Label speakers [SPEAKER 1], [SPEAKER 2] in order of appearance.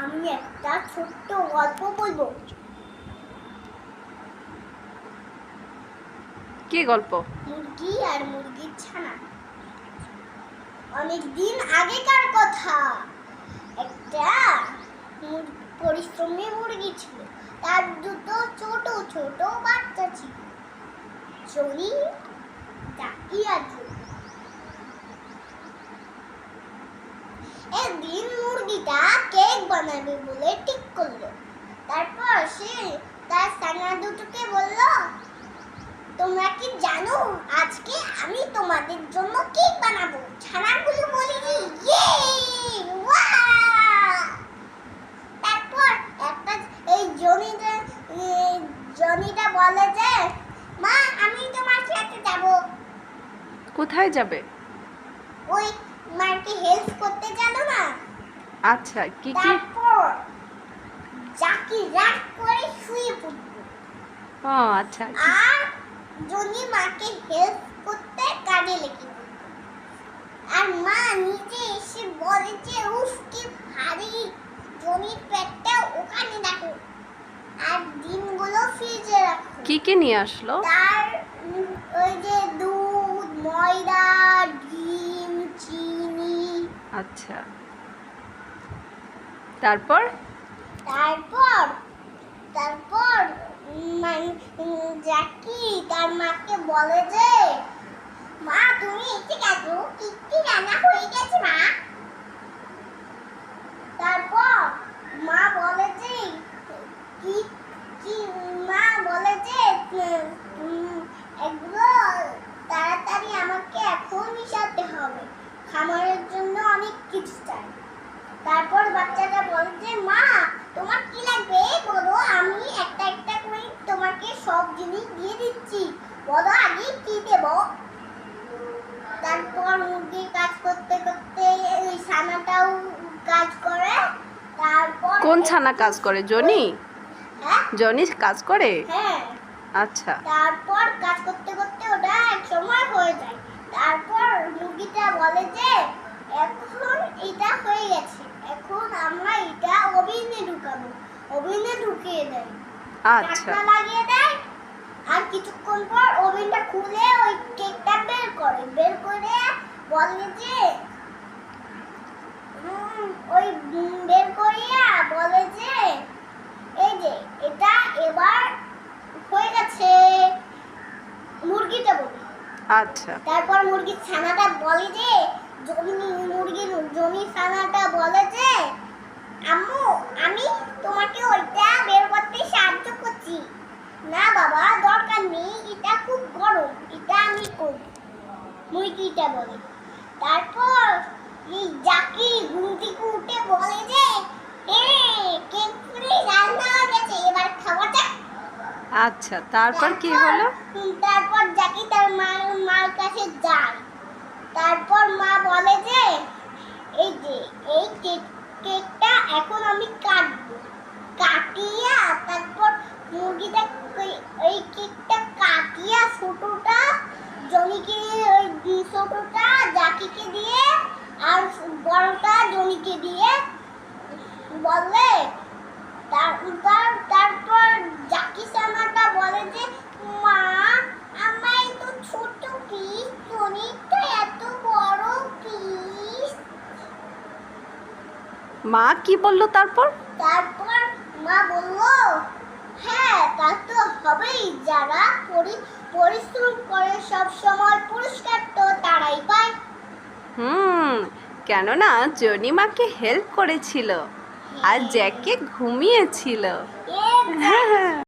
[SPEAKER 1] আমি একটা ছোট্ট গল্প বলব।
[SPEAKER 2] কি গল্প?
[SPEAKER 1] মুরগি আর মুরগির ছানা। অনেক দিন আগেকার কথা। একটা পরিশ্রমী মুরগি ছিল। তার দুটো ছোট ছোট বাচ্চা ছিল। জনি জাকি আর জনি। একদিন মুরগিটা কেক বানাবে বলে ঠিক করল। তারপর সে তার ছানা দুটোকে বলল তোমরা কি জানো আজকে আমি তোমাদের জন্য কেক বানাবো? ছানাগুলো বলে যে ইয়ে তারপর একটা এই জনিটা জনিটা বলে যে মা আমি তোমার সাথে যাব।
[SPEAKER 2] কোথায় যাবে?
[SPEAKER 1] ওই মাকে হেল্প করতে জানো না?
[SPEAKER 2] আচ্ছা কি কি?
[SPEAKER 1] জাকি রাগ করে শুয়ে পড়ল
[SPEAKER 2] ও আচ্ছা
[SPEAKER 1] আর জনি মাকে হেল্প করতে কাজে লেগে আর মা নিজে এসে বলে যে উফ কি ভারী জনির পেটটা ওখানে দেখো আর ডিমগুলো ফ্রিজে রাখো।
[SPEAKER 2] কি কি নিয়ে আসলো?
[SPEAKER 1] তার ওই যে দুধ ময়দা ডিম চিনি।
[SPEAKER 2] আচ্ছা। তারপর?
[SPEAKER 1] তারপর তারপর জ্যাকি তার মাকে বলে যে, মা, তুমি ইচ্ছে গেছো? কি কি রান্না হয়ে গেছে, মা তারপর মা বলে যে কি কি মা বলে যে উম, এগুলো তাড়াতাড়ি আমাকে এখন মিশাতে হবে খামারের জন্য অনেক কিছু চাই তারপর বাচ্চাটা বলে যে মা তোমার কি লাগবে বলো আমি একটা একটা করে তোমাকে সব জিনিস দিয়ে দিচ্ছি বলো আগে কি দেব তারপর মুরগি কাজ করতে করতে ওই ছানাটাও কাজ করে তারপর
[SPEAKER 2] কোন ছানা কাজ করে জনি?
[SPEAKER 1] হ্যাঁ।
[SPEAKER 2] জনি কাজ করে?
[SPEAKER 1] হ্যাঁ।
[SPEAKER 2] আচ্ছা।
[SPEAKER 1] তারপর কাজ করতে করতে ওটা এক সময় হয়ে যায়। তারপর মুরগিটা বলে যে এখন এটা হয়ে গেছে। এখন আমরা এটা ওভেনে ঢুকাবো। ওভেনে ঢুকিয়ে দেয়।
[SPEAKER 2] আচ্ছা।
[SPEAKER 1] লাগিয়ে দেয়। আর কিছুক্ষণ পর ওভেনটা খুলে ওই কেকটা বের করে। বের করে বলে যে ওই বের করিয়া বলে যে এই যে এটা এবার হয়ে গেছে মুরগিটা বলে।
[SPEAKER 2] আচ্ছা।
[SPEAKER 1] তারপর মুরগির ছানাটা বলে যে জমি মুরগির জমি ছানাটা বলে যে আম্মু আমি তোমাকে ওইটা বের করতে সাহায্য করছি। না বাবা দরকার নেই এটা খুব গরম এটা আমি করব। মুরগিটা বলে তারপর এই জাকি ঘুম থেকে উঠে বলে যে
[SPEAKER 2] আচ্ছা তারপর কি হলো?
[SPEAKER 1] তারপর জাকি তার মার মার কাছে যায়। তারপর মা বলে যে এই যে এই কেক কেকটা এখন আমি কাটবো। কাটিয়া তারপর মুরগিটা ওই- কেকটা কাটিয়া ছোটটা জনিকে ওই ছোটটা জাকিকে দিয়ে আর বড়টা জনিকে দিয়ে বলে তার তার- তারপর জাকি সানাটা বলে যে মা আমার তো ছোট পিস জনিটা এত বড় পিস।
[SPEAKER 2] মা কি বলল তারপর?
[SPEAKER 1] তারপর মা বলল হ্যাঁ তা তো হবেই। যারা পরি- পরিশ্রম করে সব সময় পুরস্কার তো তারাই পায়।
[SPEAKER 2] হুম কেননা জনিমাকে হেল্প করেছিল আর জ্যাককে ঘুমিয়েছিল।